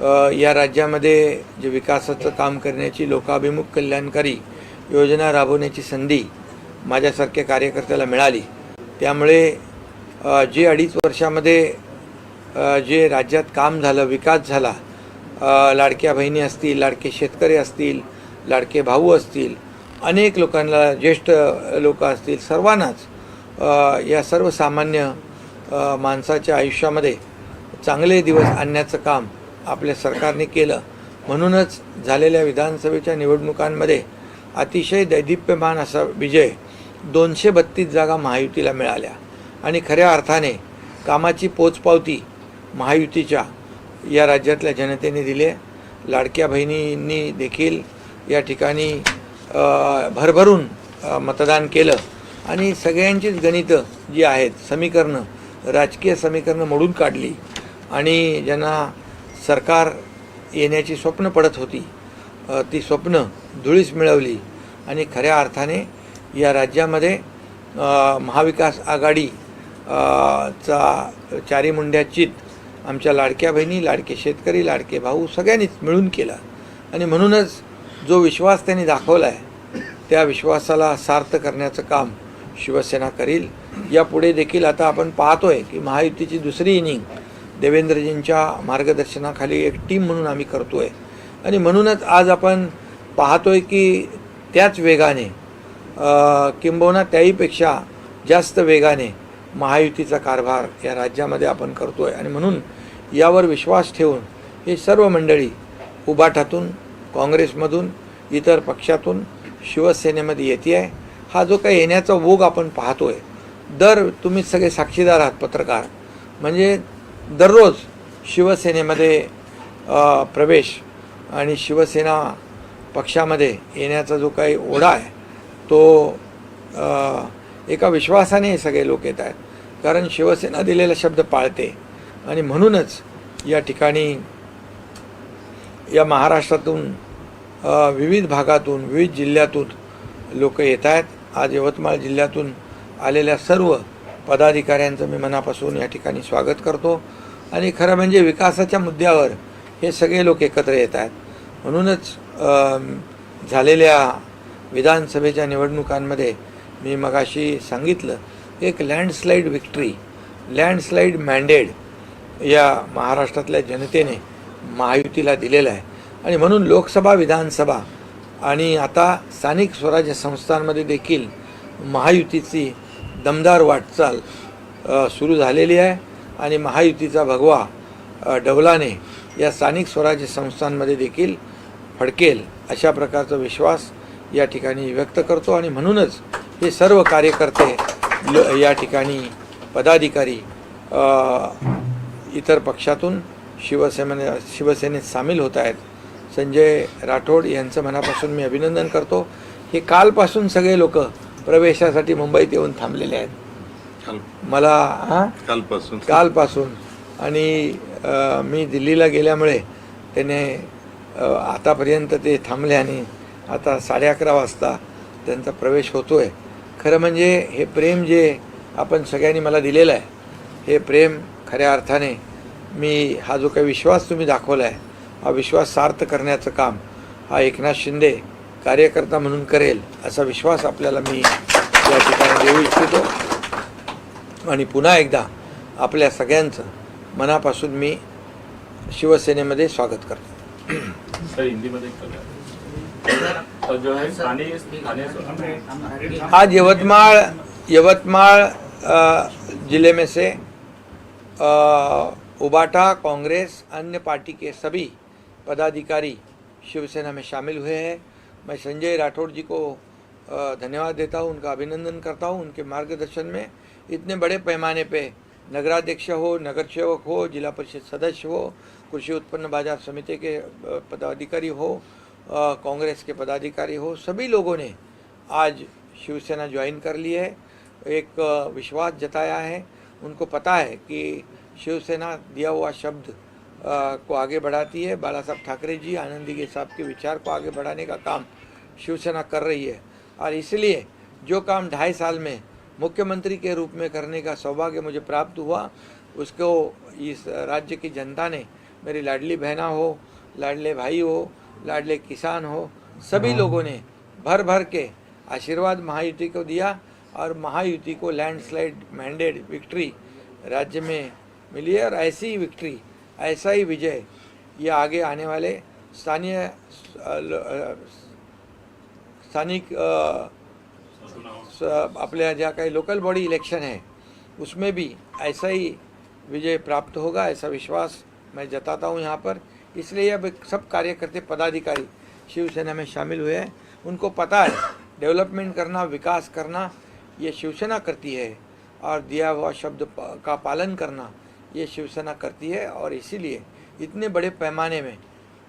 या राज्यामध्ये जे विकासाचं काम करण्याची लोकाभिमुख कल्याणकारी योजना राबवण्याची संधी माझ्यासारख्या कार्यकर्त्याला मिळाली. त्यामुळे जे अडीच वर्षामध्ये जे राज्यात काम झालं विकास झाला लाडक्या बहिणी असतील लाडके शेतकरी असतील लाडके भाऊ असतील अनेक लोकांना ज्येष्ठ लोक असतील सर्वांनाच या सर्वसामान्य माणसाच्या आयुष्यामध्ये चांगले दिवस आणण्याचं काम आपल्या सरकारने केलं. म्हणूनच झालेल्या विधानसभेच्या निवडणुकांमध्ये अतिशय दैदिप्यमान असा विजय दोनशे बत्तीस जागा महायुतीला मिळाल्या. आणि खऱ्या अर्थाने कामाची पोचपावती महायुतीच्या या राज्यातल्या जनतेने दिली लाडक्या बहिणींनी देखील या ठिकाणी भरभरून मतदान केलं. आणि सगळ्यांचीच गणितं जी आहेत समीकरणं राजकीय समीकरणं मोडून काढली. आणि ज्यांना सरकार येण्याची स्वप्न पडत होती. ती स्वप्न धुळीस मिळवली आणि खऱ्या अर्थाने या राज्यामध्ये महाविकास आघाडी चा चारी मुंड्या आमच्या लाडक्या बहिणी लाडके शेतकरी लाडके भाऊ सगळ्यांनीच मिळून केला. आणि म्हणूनच जो विश्वास त्यांनी दाखवला आहे त्या विश्वासाला सार्थ करण्याचं काम शिवसेना करील. यापुढे देखील आता आपण पाहतोय की महायुतीची दुसरी इनिंग देवेंद्रजींच्या मार्गदर्शनाखाली एक टीम म्हणून आम्ही करतो आहे आणि म्हणूनच आज आपण पाहतो आहे की त्याच वेगाने किंबहुना त्याहीपेक्षा जास्त वेगाने महायुतीचा कारभार या राज्यामध्ये आपण करतो आहे आणि म्हणून यावर विश्वास ठेवून हे सर्व मंडळी उबाठातून काँग्रेसमधून इतर पक्षातून शिवसेनेमध्ये येते आहे हा जो काही येण्याचा ओघ आपण पाहतो आहे दर तुम्ही सगळे साक्षीदार आहात पत्रकार. म्हणजे दररोज शिवसेनेमध्ये प्रवेश आणि शिवसेना पक्षामध्ये येण्याचा जो काही ओढा आहे तो एका विश्वासाने सगळे लोक येत आहेत. कारण शिवसेना दिलेला शब्द पाळते आणि म्हणूनच या ठिकाणी या महाराष्ट्रातून विविध भागातून विविध जिल्ह्यातून लोक येत आहेत. आज यवतमाळ जिल्ह्यातून आलेल्या सर्व पदाधिकाऱ्यांचं मी मनापासून या ठिकाणी स्वागत करतो. आणि खरं म्हणजे विकासाच्या मुद्द्यावर हे सगळे लोक एकत्र येत आहेत. म्हणूनच झालेल्या विधानसभेच्या निवडणुकांमध्ये मी मगाशी सांगितलं एक लँडस्लाईड विक्ट्री लँडस्लाईड मॅन्डेड या महाराष्ट्रातल्या जनतेने महायुतीला दिलेलं आहे. आणि म्हणून लोकसभा विधानसभा आणि आता स्थानिक स्वराज्य संस्थांमध्ये देखील महायुतीची दमदार वाटचाल सुरू झालेली आहे आणि महायुतीचा भगवा डवलाने या स्थानिक स्वराज्य संस्थांमध्ये देखील फडकेल अशा प्रकारचा विश्वास या ठिकाणी व्यक्त करतो आणि म्हणूनच हे सर्व कार्यकर्ते ल या ठिकाणी पदाधिकारी इतर पक्षातून शिवसेने शिवसेनेत सामील होत आहेत. संजय राठोड यांचं मनापासून मी अभिनंदन करतो. हे कालपासून सगळे लोक प्रवेशासाठी मुंबईत येऊन थांबलेले आहेत. मला हां? कालपासून. कालपासून. आणि मी दिल्लीला गेल्यामुळे त्याने आतापर्यंत ते थांबले आणि आता साडे अकरा वाजता त्यांचा प्रवेश होतो आहे खरं म्हणजे हे प्रेम जे आपण सगळ्यांनी मला दिलेलं आहे हे प्रेम खऱ्या अर्थाने मी हा जो काही विश्वास तुम्ही दाखवला आहे हा विश्वास सार्थ करण्याचं काम हा एकनाथ शिंदे कार्यकर्ता म्हणून करेल असा विश्वास आपल्याला मी या ठिकाणी देऊ इच्छितो. आणि पुन्हा एकदा आपल्या सगळ्यांचं मनापासून मी शिवसेनेमध्ये स्वागत करतो. आज यवतमाळ यवतमाळ जिले में से उबाटा कांग्रेस अन्य पार्टी के सभी पदाधिकारी शिवसेना में शामिल हुए हैं। मैं संजय राठौड़ जी को धन्यवाद देता हूँ, उनका अभिनंदन करता हूँ, उनके मार्गदर्शन में। इतने बड़े पैमाने पे नगराध्यक्ष हो, नगर सेवक हो, जिला परिषद सदस्य हो, कृषि उत्पन्न बाज़ार समिति के पदाधिकारी हो कांग्रेस के पदाधिकारी हो, सभी लोगों ने आज शिवसेना ज्वाइन कर ली है। एक विश्वास जताया है। उनको पता है कि शिवसेना दिया हुआ शब्द को आगे बढ़ाती है। बाला साहब ठाकरे जी आनंदी के साहब के विचार को आगे बढ़ाने का काम शिवसेना कर रही है। और इसलिए जो काम ढाई साल में मुख्यमंत्री के रूप में करने का सौभाग्य मुझे प्राप्त हुआ उसको इस राज्य की जनता ने मेरी लाडली बहना हो लाडले भाई हो लाडले किसान हो सभी लोगों ने भर भर के आशीर्वाद महायुति को दिया और महायुति को लैंडस्लाइड मैंडेड विक्ट्री राज्य में मिली है। और ऐसी ही विक्ट्री ऐसा ही विजय ये आगे आने वाले स्थानीय स्थानिक अ, आपल्या ज्या काही लोकल बॉडी इलेक्शन है उसमें भी ऐसा ही विजय प्राप्त होगा ऐसा विश्वास मैं जताता हूँ यहाँ पर। इसलिए अब सब कार्यकर्ते पदाधिकारी शिवसेना में शामिल हुए हैं। उनको पता है डेवलपमेंट करना विकास करना ये शिवसेना करती है। और दिया हुआ शब्द का पालन करना ये शिवसेना करती है। और इसीलिए इतने बड़े पैमाने में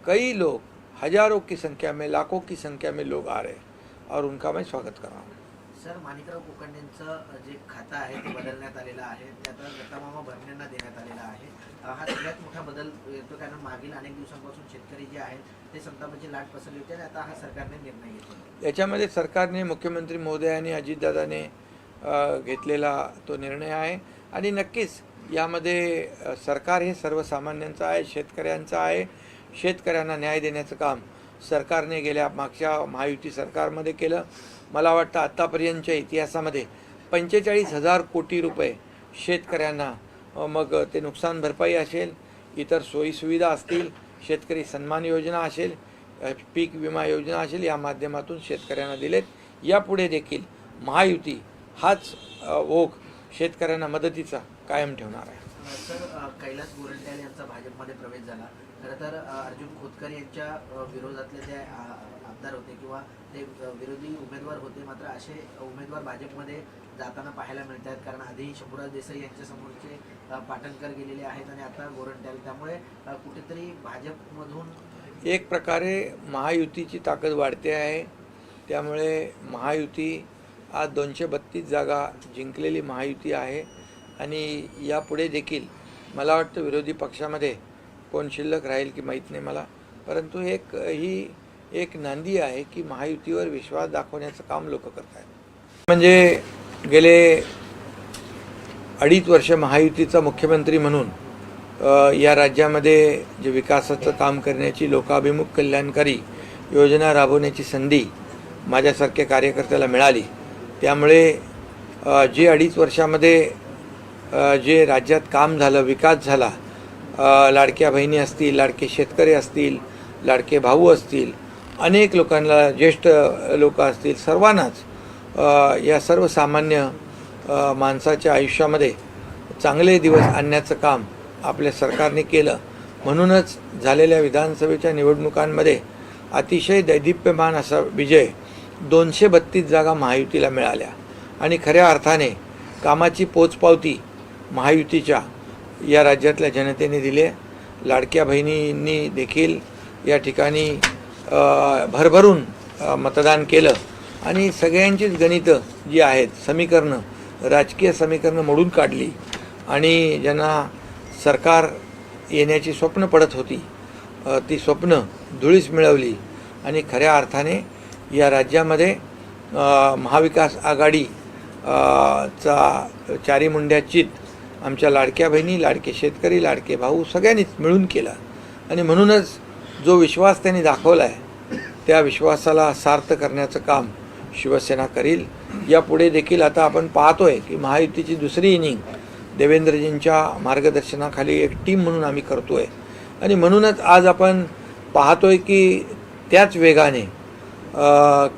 कई लोग हज़ारों की संख्या में लाखों की संख्या में लोग आ रहे हैं। और उनका मैं स्वागत कर रहा हूँ। सर माणिकराव कोकंडेंचं जे खातं आहे ते बदलण्यात आलेलं आहे ते आता दत्तामामा भरणेंना देण्यात आलेलं आहे. हा सगळ्यात मोठा बदल येतो कारण मागील अनेक दिवसांपासून शेतकरी जे आहेत ते संतापाची लाट पसरली होती आणि आता हा सरकारने निर्णय घेतला. याच्यामध्ये सरकारने मुख्यमंत्री महोदयांनी अजितदादाने घेतलेला तो निर्णय आहे. आणि नक्कीच यामध्ये सरकार हे सर्वसामान्यांचं आहे शेतकऱ्यांचं आहे. शेतकऱ्यांना न्याय देण्याचं काम सरकारने गेल्या मागच्या महायुती सरकारमध्ये केलं. मला वाटतं आत्तापर्यंतच्या इतिहासामध्ये पंचेचाळीस हजार कोटी रुपये शेतकऱ्यांना मग ते नुकसान भरपाई असेल इतर सोयीसुविधा असतील शेतकरी सन्मान योजना असेल पीक विमा योजना असेल या माध्यमातून शेतकऱ्यांना दिलेत. यापुढे देखील महायुती हाच ओघ शेतकऱ्यांना मदतीचा कायम ठेवणार आहे. सर कैलास गोरंट्याल यांचा भाजपमध्ये प्रवेश झाला. खरं तर अर्जुन खोतकर यांच्या विरोधातले ते आमदार होते किंवा ते विरोधी उमेदवार होते मात्र असे उमेदवार भाजपमध्ये जाताना पाहायला मिळत आहेत कारण आधी शंभूराज देसाई यांच्या समोरचे पाटणकर गेलेले आहेत आणि आता गोरंट्याल. त्यामुळे कुठेतरी भाजपमधून एक प्रकारे महायुतीची ताकद वाढते आहे. त्यामुळे महायुती आज दोनशे बत्तीस जागा जिंकलेली महायुती आहे. आणि यापुढे देखील मला वाटतं विरोधी पक्षामध्ये कोण शिल्लक राहील की माहीत नाही मला. परंतु एक ही एक नांदी आहे की महायुतीवर विश्वास दाखवण्याचं काम लोक करत आहेत. म्हणजे गेले अडीच वर्ष महायुतीचा मुख्यमंत्री म्हणून या राज्यामध्ये जे विकासाचं काम करण्याची लोकाभिमुख कल्याणकारी योजना राबवण्याची संधी माझ्यासारख्या कार्यकर्त्याला मिळाली. त्यामुळे जे अडीच वर्षामध्ये जे राज्यात काम झालं विकास झाला लाडक्या बहिणी असतील लाडके शेतकरी असतील लाडके भाऊ असतील अनेक लोकांना ज्येष्ठ लोक असतील सर्वांनाच या सर्वसामान्य माणसाच्या आयुष्यामध्ये चांगले दिवस आणण्याचं काम आपल्या सरकारने केलं. म्हणूनच झालेल्या विधानसभेच्या निवडणुकांमध्ये अतिशय दैदिप्यमान असा विजय दोनशे बत्तीस जागा महायुतीला मिळाल्या. आणि खऱ्या अर्थाने कामाची पोचपावती महायुतीच्या या राज्यातल्या जनतेने दिले. लाडक्या बहिणींनी देखील या ठिकाणी भरभरून मतदान केलं. आणि सगळ्यांचीच गणितं जी आहेत समीकरणं राजकीय समीकरणं मोडून काढली. आणि ज्यांना सरकार येण्याची स्वप्न पडत होती ती स्वप्न धुळीस मिळवली. आणि खऱ्या अर्थाने या राज्यामध्ये महाविकास आघाडी चा चारी मुंड्या चित आमच्या लाडक्या बहिणी लाडके शेतकरी लाडके भाऊ सगळ्यांनीच मिळून केला. आणि म्हणूनच जो विश्वास त्यांनी दाखवला आहे त्या विश्वासाला सार्थ करण्याचं काम शिवसेना करील. यापुढे देखील आता आपण पाहतोय की महायुतीची दुसरी इनिंग देवेंद्रजींच्या मार्गदर्शनाखाली एक टीम म्हणून आम्ही करतोय. आणि म्हणूनच आज आपण पाहतोय की त्याच वेगाने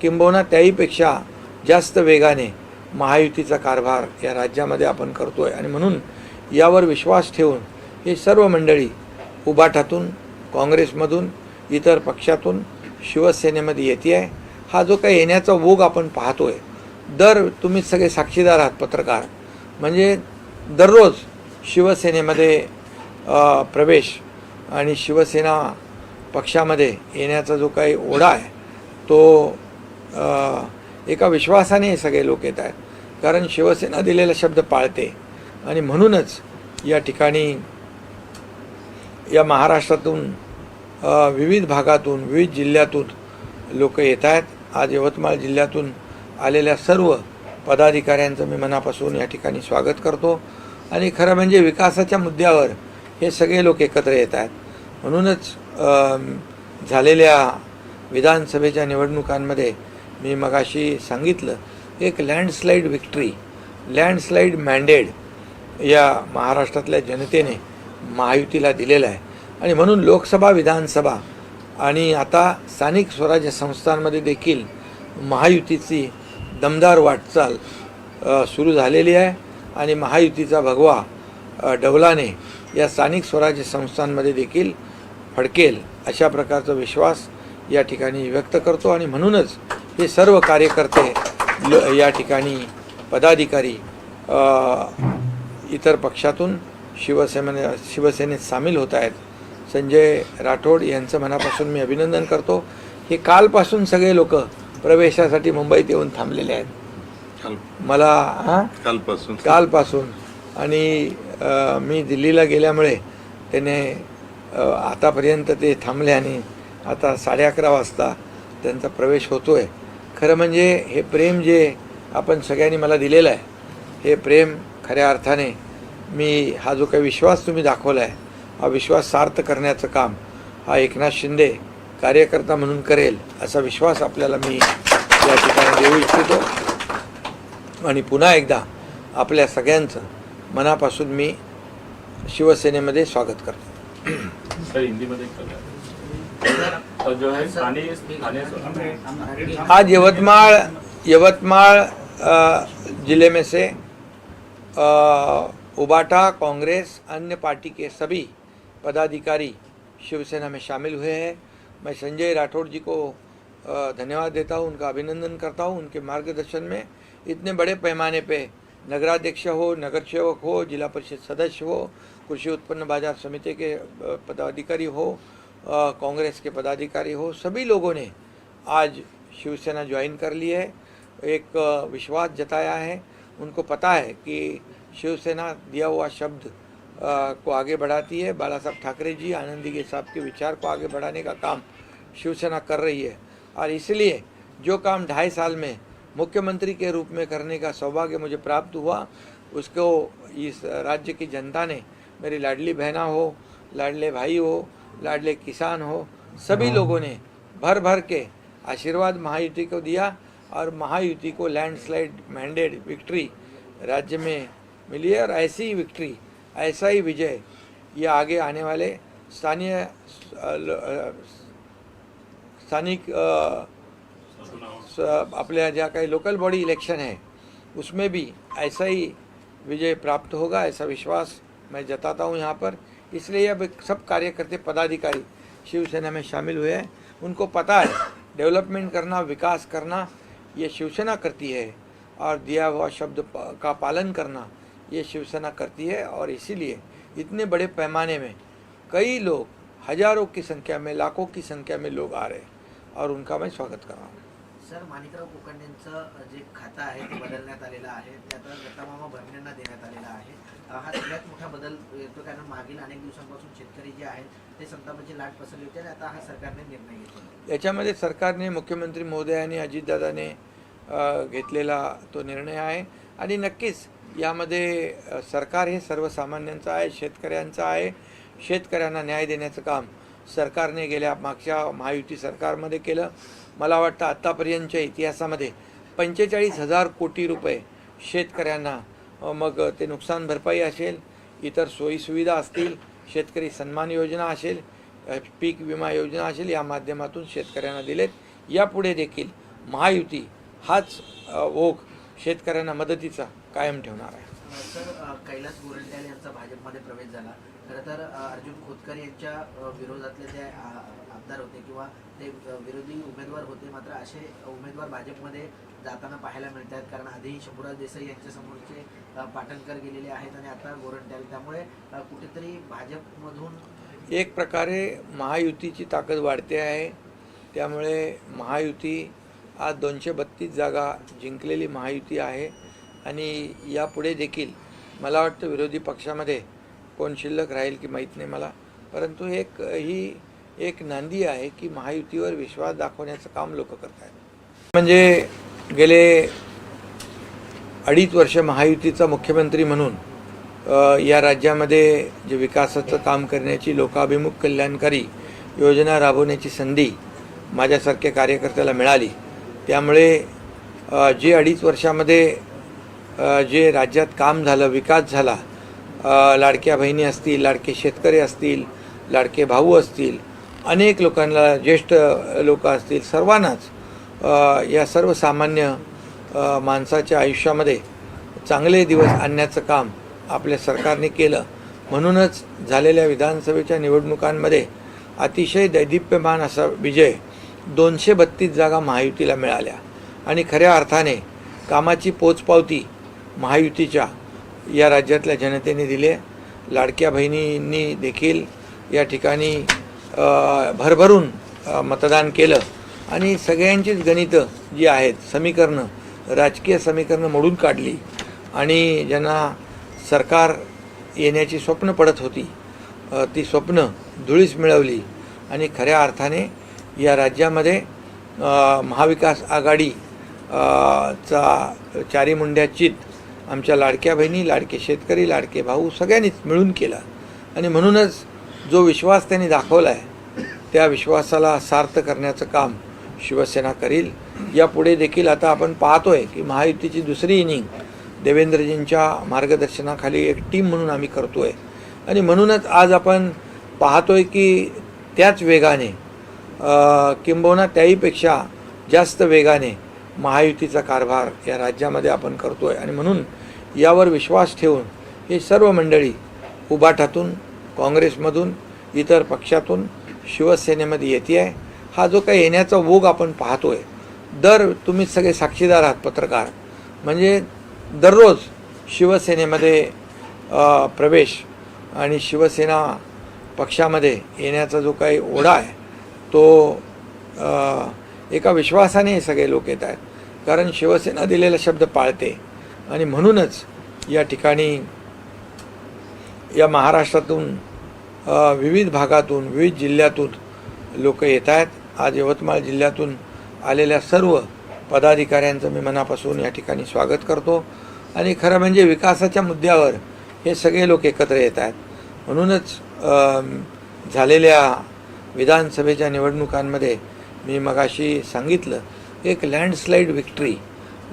किंबहुना त्याहीपेक्षा जास्त वेगाने महायुतीचा कारभार या राज्यामध्ये आपण करतो आहे आणि म्हणून यावर विश्वास ठेवून हे सर्व मंडळी उबाठातून काँग्रेसमधून इतर पक्षातून शिवसेनेमध्ये येते आहे हा जो काही येण्याचा ओघ आपण पाहतो आहे दर तुम्ही सगळे साक्षीदार आहात पत्रकार. म्हणजे दररोज शिवसेनेमध्ये प्रवेश आणि शिवसेना पक्षामध्ये येण्याचा जो काही ओढा आहे तो एका विश्वासाने हे सगळे लोक येत आहेत. कारण शिवसेना दिलेला शब्द पाळते. आणि म्हणूनच या ठिकाणी या महाराष्ट्रातून विविध भागातून विविध जिल्ह्यातून लोक येत आहेत. आज यवतमाळ जिल्ह्यातून आलेल्या सर्व पदाधिकाऱ्यांचं मी मनापासून या ठिकाणी स्वागत करतो. आणि खरं म्हणजे विकासाच्या मुद्द्यावर हे सगळे लोक एकत्र येत आहेत. म्हणूनच झालेल्या विधानसभेच्या निवडणुकांमध्ये मी मगाशी सांगितलं एक लँडस्लाईड विक्ट्री लँडस्लाईड मॅन्डेड या महाराष्ट्रातल्या जनतेने महायुतीला दिलेला आहे. आणि म्हणून लोकसभा विधानसभा आणि आता स्थानिक स्वराज्य संस्थांमध्ये देखील महायुतीची दमदार वाटचाल सुरू झालेली आहे. आणि महायुतीचा भगवा डवलाने या स्थानिक स्वराज्य संस्थांमध्ये देखील फडकेल अशा प्रकारचा विश्वास या ठिकाणी व्यक्त करतो. आणि म्हणूनच हे सर्व कार्यकर्ते ल- या ठिकाणी पदाधिकारी इतर पक्षातून शिवसेने शिवसेनेत सामील होत आहेत. संजय राठोड यांचं मनापासून मी अभिनंदन करतो. हे कालपासून सगळे लोक प्रवेशासाठी मुंबईत येऊन थांबलेले आहेत. मला हां? कालपासून. कालपासून. आणि मी दिल्लीला गेल्यामुळे त्याने आतापर्यंत ते थांबले आणि आता साडे अकरा वाजता त्यांचा प्रवेश होतो आहे खरं म्हणजे हे प्रेम जे आपण सगळ्यांनी मला दिलेलं आहे हे प्रेम खऱ्या अर्थाने मी हा जो काही विश्वास तुम्ही दाखवला आहे हा विश्वास सार्थ करण्याचं काम हा एकनाथ शिंदे कार्यकर्ता म्हणून करेल असा विश्वास आपल्याला मी या ठिकाणी देऊ इच्छितो. आणि पुन्हा एकदा आपल्या सगळ्यांचं मनापासून मी शिवसेनेमध्ये स्वागत करतो. हिंदीमध्ये आज यवतमाळ यवतमाल जिले में से उबाटा कांग्रेस अन्य पार्टी के सभी पदाधिकारी शिवसेना में शामिल हुए हैं। मैं संजय राठौड़ जी को धन्यवाद देता हूं उनका अभिनंदन करता हूं उनके मार्गदर्शन में। इतने बड़े पैमाने पे नगराध्यक्ष हो नगर सेवक हो जिला परिषद सदस्य हो कृषी उत्पन्न बाजार समिति के पदाधिकारी हो कांग्रेस के पदाधिकारी हो सभी लोगों ने आज शिवसेना ज्वाइन कर ली है। एक विश्वास जताया है। उनको पता है कि शिवसेना दिया हुआ शब्द अ, को आगे बढ़ाती है। बाला साहब ठाकरे जी आनंदी के साहब के विचार को आगे बढ़ाने का काम शिवसेना कर रही है। और इसलिए जो काम ढाई साल में मुख्यमंत्री के रूप में करने का सौभाग्य मुझे प्राप्त हुआ उसको इस राज्य की जनता ने मेरी लाडली बहना हो लाडले भाई हो लाडले किसान हो सभी लोगों ने भर भर के आशीर्वाद महायुति को दिया और महायुति को लैंडस्लाइड मैंडेड विक्ट्री राज्य में मिली है और ऐसी ही विक्ट्री ऐसा ही विजय ये आगे आने वाले स्थानीय स्थानिक अ, आपल्या ज्या काही लोकल बॉडी इलेक्शन है उसमें भी ऐसा ही विजय प्राप्त होगा ऐसा विश्वास मैं जताता हूँ यहाँ पर। इसलिए अब सब कार्यकर्ते पदाधिकारी शिवसेना में शामिल हुए हैं। उनको पता है डेवलपमेंट करना विकास करना ये शिवसेना करती है। और दिया हुआ शब्द का पालन करना ये शिवसेना करती है। और इसीलिए इतने बड़े पैमाने में कई लोग हजारों की संख्या में लाखों की संख्या में लोग आ रहे हैं। और उनका मैं स्वागत कर रहा हूँ। सर माणिकराव कुलकर्णींचं जे खातं आहे ते बदलण्यात आलेलं आहे. ते आता दत्तामामा देण्यात आलेलं आहे. हा सगळ्यात मोठा बदल येतो कारण मागील अनेक दिवसांपासून शेतकरी जे आहेत ते संतापाची लाट पसरली होती आणि आता हा सरकारने निर्णय घेतला याच्यामध्ये सरकारने मुख्यमंत्री महोदयाने अजितदादाने घेतलेला तो निर्णय आहे. आणि नक्कीच यामध्ये सरकार हे सर्वसामान्यांचं आहे शेतकऱ्यांचं आहे. शेतकऱ्यांना न्याय देण्याचं काम सरकारने गेल्या मागच्या महायुती सरकारमध्ये केलं. मला वाटतं आत्तापर्यंतच्या इतिहासामध्ये पंचेचाळीस हजार कोटी रुपये शेतकऱ्यांना मग ते नुकसान भरपाई असेल इतर सोयीसुविधा असतील शेतकरी सन्मान योजना असेल पीक विमा योजना असेल या माध्यमातून शेतकऱ्यांना दिलेत. यापुढे देखील महायुती हाच ओघ शेतकऱ्यांना मदतीचा कायम ठेवणार आहे. सर कैलास गोरंट्याल यांचा भाजपमध्ये प्रवेश झाला. खरं तर अर्जुन खोतकर यांच्या विरोधातले जे आमदार होते किंवा ते विरोधी उमेदवार होते मात्र असे उमेदवार भाजपमध्ये जाताना पाहायला मिळतात. कारण आधी शंभूराज देसाई यांच्या समोरचे पाटणकर गेलेले आहेत आणि आता गोरंट्याल. त्यामुळे कुठेतरी भाजपमधून एक प्रकारे महायुतीची ताकद वाढते आहे. त्यामुळे महायुती आज दोनशे बत्तीस जागा जिंकलेली महायुती आहे. आणि यापुढे देखील मला वाटतं विरोधी पक्षामध्ये कोण शिल्लक राहील की माहीत नाही मला. परंतु एक ही एक नांदी आहे की महायुतीवर विश्वास दाखवण्याचं काम लोक करत आहेत म्हणजे गेले अडीच वर्ष महायुतीचा मुख्यमंत्री म्हणून या राज्यामध्ये जे विकासाचं काम करण्याची लोकाभिमुख कल्याणकारी योजना राबवण्याची संधी माझ्यासारख्या कार्यकर्त्याला मिळाली. त्यामुळे जे अडीच वर्षामध्ये जे राज्यात काम झालं विकास झाला लाडक्या बहिणी असतील लाडके शेतकरी असतील लाडके भाऊ असतील अनेक लोकांना ज्येष्ठ लोक असतील सर्वांनाच या सर्वसामान्य माणसाच्या आयुष्यामध्ये चांगले दिवस आणण्याचं काम आपल्या सरकारने केलं. म्हणूनच झालेल्या विधानसभेच्या निवडणुकांमध्ये अतिशय दैदिप्यमान असा विजय दोनशे बत्तीस जागा महायुतीला मिळाल्या. आणि खऱ्या अर्थाने कामाची पोचपावती महायुतीच्या या राज्यातल्या जनतेने दिली लाडक्या बहिणींनी देखील या ठिकाणी भरभरून मतदान केलं. आणि सगळ्यांचीच गणितं जी आहेत समीकरणं राजकीय समीकरणं मोडून काढली. आणि ज्यांना सरकार येण्याची स्वप्न पडत होती ती स्वप्न धुळीस मिळवली. आणि खऱ्या अर्थाने या राज्यामध्ये महाविकास आघाडी चा चारी मुंड्या चित आमच्या लाडक्या बहिणी लाडके शेतकरी लाडके भाऊ सगळ्यांनीच मिळून केला. आणि म्हणूनच जो विश्वास त्यांनी दाखवला आहे त्या विश्वासाला सार्थ करण्याचं काम शिवसेना करील. यापुढे देखील आता आपण पाहतोय की महायुतीची दुसरी इनिंग देवेंद्रजींच्या मार्गदर्शनाखाली एक टीम म्हणून आम्ही करतोय. आणि म्हणूनच आज आपण पाहतोय की त्याच वेगाने किंबहुना त्याहीपेक्षा जास्त वेगाने महायुतीचा कारभार या राज्यामध्ये आपण करतोय. आणि म्हणून यावर विश्वास ठेवून हे सर्व मंडळी उबाठातून काँग्रेसमधून इतर पक्षातून शिवसेनेमध्ये येते आहे हा जो काही येण्याचा ओघ आपण पाहतोय दर तुम्ही सगळे साक्षीदार आहात पत्रकार. म्हणजे दररोज शिवसेनेमध्ये प्रवेश आणि शिवसेना पक्षामध्ये येण्याचा जो काही ओढा आहे तो एका विश्वासाने सगळे लोक येत आहेत. कारण शिवसेना दिलेला शब्द पाळते आणि म्हणूनच या ठिकाणी या महाराष्ट्रातून विविध भागातून विविध जिल्ह्यातून लोक येत आहेत. आज यवतमाळ जिल्ह्यातून आलेल्या सर्व पदाधिकाऱ्यांचं मी मनापासून या ठिकाणी स्वागत करतो. आणि खरं म्हणजे विकासाच्या मुद्द्यावर हे सगळे लोक एकत्र येत आहेत. म्हणूनच झालेल्या विधानसभेच्या निवडणुकांमध्ये मी मगाशी सांगितलं एक लँडस्लाईड विक्ट्री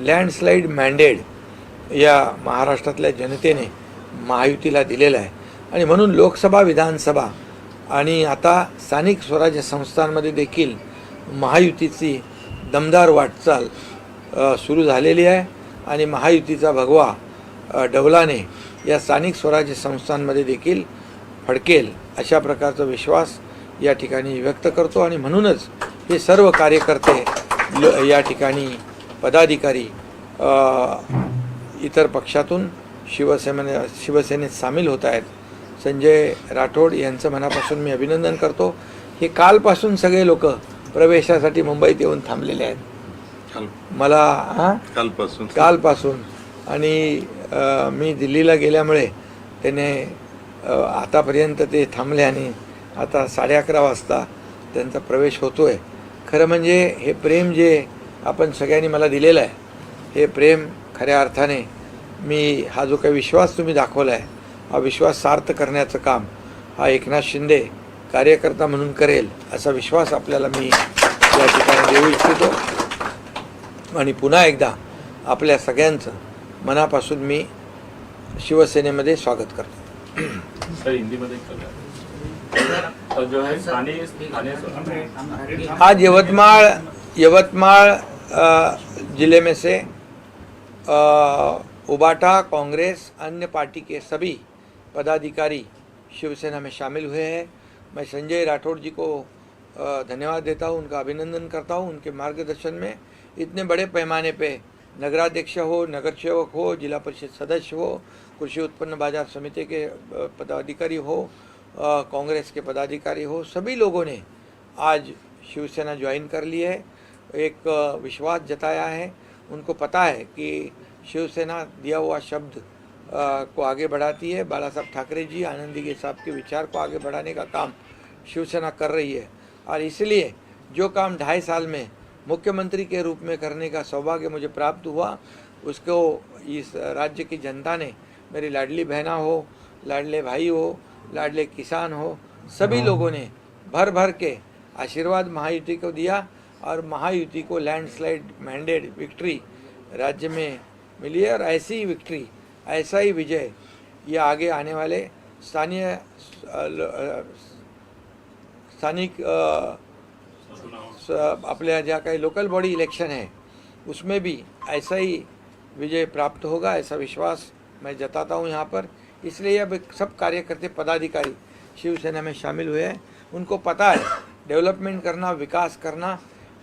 लँडस्लाईड मॅन्डेड या महाराष्ट्रातल्या जनतेने महायुतीला दिलेलं आहे. आणि म्हणून लोकसभा विधानसभा आणि आता स्थानिक स्वराज्य संस्थांमध्ये देखील महायुतीची दमदार वाटचाल सुरू झालेली आहे. आणि महायुतीचा भगवा डवलाने या स्थानिक स्वराज्य संस्थांमध्ये देखील फडकेल अशा प्रकारचा विश्वास या ठिकाणी व्यक्त करतो. आणि म्हणूनच हे सर्व कार्यकर्ते लो या ठिकाणी पदाधिकारी इतर पक्षातून शिवसेने शिवसेनेत सामील होत आहेत. संजय राठोड यांचं मनापासून मी अभिनंदन करतो. हे कालपासून सगळे लोक प्रवेशासाठी मुंबईत येऊन थांबलेले आहेत. मला हां? कालपासून. कालपासून. आणि मी दिल्लीला गेल्यामुळे त्याने आतापर्यंत ते थांबले आणि आता साडे अकरा वाजता त्यांचा प्रवेश होतो आहे खरं म्हणजे हे प्रेम जे आपण सगळ्यांनी मला दिलेलं आहे हे प्रेम खऱ्या अर्थाने मी हा जो काही विश्वास तुम्ही दाखवला आहे हा विश्वास सार्थ करण्याचं काम हा एकनाथ शिंदे कार्यकर्ता म्हणून करेल असा विश्वास आपल्याला मी या ठिकाणी देऊ इच्छितो. आणि पुन्हा एकदा आपल्या सगळ्यांचं मनापासून मी शिवसेनेमध्ये स्वागत करतो. सर हिंदी में देख कर जो है स्थानीय स्थानीय आज यवतमाल अ, जिले में से अ, उबाटा कांग्रेस, अन्य पार्टी के सभी पदाधिकारी शिवसेना में शामिल हुए हैं। मैं संजय राठौड़ जी को धन्यवाद देता हूँ, उनका अभिनंदन करता हूँ, उनके मार्गदर्शन में। इतने बड़े पैमाने पे नगराध्यक्ष हो, नगर सेवक हो, जिला परिषद सदस्य हो, कृषि उत्पन्न बाज़ार समिति के पदाधिकारी हो कांग्रेस के पदाधिकारी हो, सभी लोगों ने आज शिवसेना ज्वाइन कर ली है। एक विश्वास जताया है। उनको पता है कि शिवसेना दिया हुआ शब्द अ, को आगे बढ़ाती है। बाला साहब ठाकरे जी आनंदी के साहब के विचार को आगे बढ़ाने का काम शिवसेना कर रही है। और इसलिए जो काम ढाई साल में मुख्यमंत्री के रूप में करने का सौभाग्य मुझे प्राप्त हुआ उसको इस राज्य की जनता ने मेरी लाडली बहना हो लाडले भाई हो लाडले किसान हो सभी लोगों ने भर भर के आशीर्वाद महायुति को दिया और महायुति को लैंडस्लाइड मैंडेड विक्ट्री राज्य में मिली है और ऐसी ही विक्ट्री ऐसा ही विजय ये आगे आने वाले स्थानीय स्थानिक अ, आपल्या ज्या काही लोकल बॉडी इलेक्शन है उसमें भी ऐसा ही विजय प्राप्त होगा ऐसा विश्वास मैं जताता हूँ यहाँ पर। इसलिए अब सब कार्यकर्ते पदाधिकारी शिवसेना में शामिल हुए हैं। उनको पता है डेवलपमेंट करना विकास करना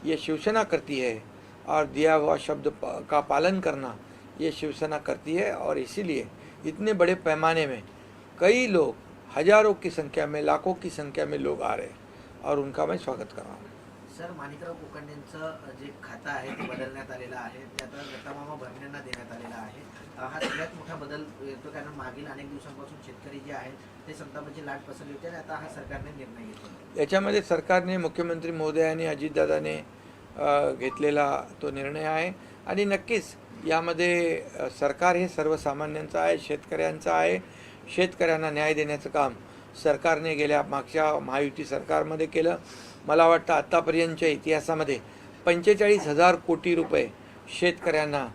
ये शिवसेना करती है। और दिया हुआ शब्द का पालन करना ये शिवसेना करती है और इसीलिए इतने बड़े पैमाने में कई लोग हजारों की संख्या में लाखों की संख्या में लोग आ रहे हैं और उनका मैं स्वागत कर रहा हूँ। सर माणिकराव कोकंडेंचं जे खातं आहे ते बदलण्यात आलेलं आहे. ते आता दत्तामामा भरण्यांना देण्यात आलेलं आहे. हा सगळ्यात मोठा बदल येतो कारण मागील अनेक दिवसांपासून शेतकरी जे आहेत ते संतापाची लाट पसरली होती आणि आता हा सरकारने निर्णय घेतला याच्यामध्ये सरकारने मुख्यमंत्री महोदयांनी अजितदादाने घेतलेला तो निर्णय आहे. आणि नक्कीच यामध्ये सरकार हे सर्वसामान्यांचं आहे शेतकऱ्यांचं आहे. शेतकऱ्यांना न्याय देण्याचं काम सरकारने गेल्या मागच्या महायुती सरकारमध्ये केलं. मला वाटतं आत्तापर्यंतच्या इतिहासामध्ये पंचेचाळीस हजार कोटी रुपये शेतकऱ्यांना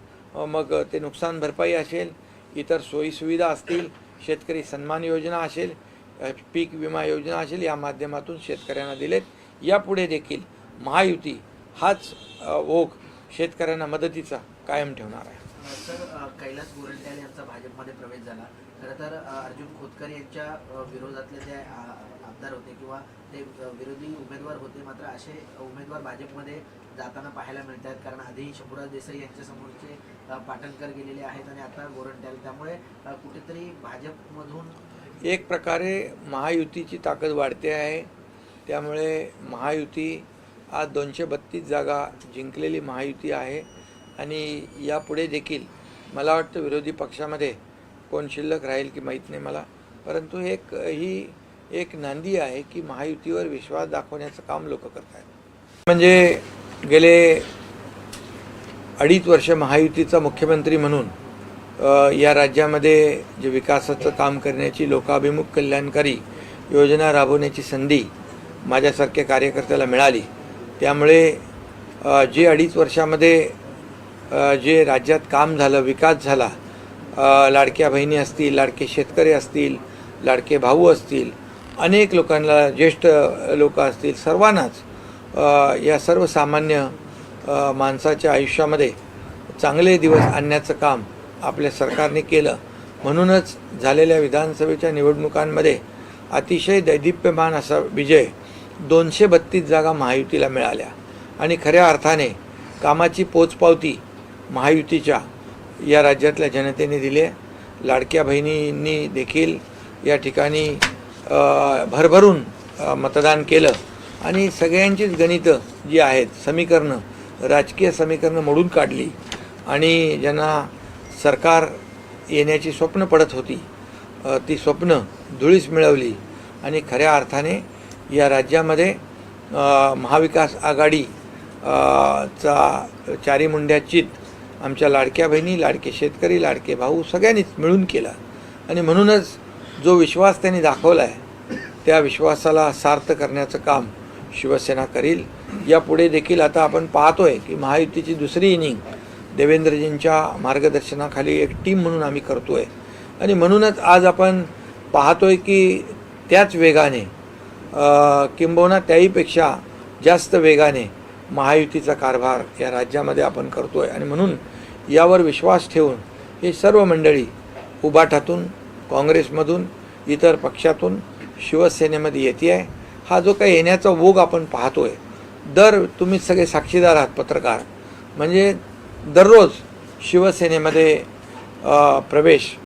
मग ते नुकसान भरपाई असेल इतर सोयीसुविधा असतील शेतकरी सन्मान योजना असेल पीक विमा योजना असेल या माध्यमातून शेतकऱ्यांना दिलेत. यापुढे देखील महायुती हाच ओघ शेतकऱ्यांना मदतीचा कायम ठेवणार आहे. सर कैलास गोरंट्याल यांचा भाजपमध्ये प्रवेश झाला. खरं तर अर्जुन खोतकर यांच्या विरोधातले आ- आमदार होते किंवा ते विरोधी उमेदवार होते मात्र असे उमेदवार भाजपमध्ये जाताना पाहायला मिळत आहेत कारण आधी शंभूराज देसाई यांच्या समोरचे पाटणकर गेलेले आहेत आणि आता गोरंट्याल. त्यामुळे कुठेतरी भाजपमधून एक प्रकारे महायुतीची ताकद वाढते आहे. त्यामुळे महायुती आज दोनशे बत्तीस जागा जिंकलेली महायुती आहे. आणि यापुढे देखील मला वाटतं विरोधी पक्षामध्ये कोण शिल्लक राहील की माहीत नाही मला. परंतु एक ही एक नांदी आहे की महायुतीवर विश्वास दाखवण्याचं काम लोक करत आहेत. म्हणजे गेले अडीच वर्ष महायुतीचा मुख्यमंत्री म्हणून या राज्यामध्ये जे विकासाचं काम करण्याची लोकाभिमुख कल्याणकारी योजना राबवण्याची संधी माझ्यासारख्या कार्यकर्त्याला मिळाली. त्यामुळे जे अडीच वर्षामध्ये जे राज्यात काम झालं विकास झाला लाडक्या बहिणी असतील लाडके शेतकरी असतील लाडके भाऊ असतील अनेक लोकांना ज्येष्ठ लोक असतील सर्वांनाच या सर्वसामान्य माणसाच्या आयुष्यामध्ये चांगले दिवस आणण्याचं काम आपल्या सरकारने केलं. म्हणूनच झालेल्या विधानसभेच्या निवडणुकांमध्ये अतिशय दैदिप्यमान असा विजय दोनशे बत्तीस जागा महायुतीला मिळाल्या. आणि खऱ्या अर्थाने कामाची पोचपावती महायुतीच्या या राज्यातल्या जनतेने दिले. लाडक्या बहिणींनी देखील या ठिकाणी भरभरून मतदान केलं. आणि सगळ्यांचीच गणितं जी आहेत समीकरणं राजकीय समीकरणं मोडून काढली. आणि ज्यांना सरकार येण्याची स्वप्न पडत होती ती स्वप्न धुळीस मिळवली. आणि खऱ्या अर्थाने या राज्यामध्ये महाविकास आघाडी चा चारी मुंड्याचित आमच्या लाडक्या बहिणी लाडके शेतकरी लाडके भाऊ सगळ्यांनीच मिळून केला. आणि म्हणूनच जो विश्वास त्यांनी दाखवला आहे त्या विश्वासाला सार्थ करण्याचं काम शिवसेना करील. यापुढे देखील आता आपण पाहतोय की महायुतीची दुसरी इनिंग देवेंद्रजींच्या मार्गदर्शनाखाली एक टीम म्हणून आम्ही करतोय. आणि म्हणूनच आज आपण पाहतोय की त्याच वेगाने किंबहुना त्याहीपेक्षा जास्त वेगाने महायुतीचा कारभार या राज्यामध्ये आपण करतोय. आणि म्हणून यावर विश्वास ठेवून हे सर्व मंडळी उबाठातून काँग्रेसमधून इतर पक्षातून शिवसेनेमध्ये येते आहे हा जो काही येण्याचा ओघ आपण पाहतोय दर तुम्ही सगळे साक्षीदार आहात पत्रकार. म्हणजे दररोज शिवसेनेमध्ये प्रवेश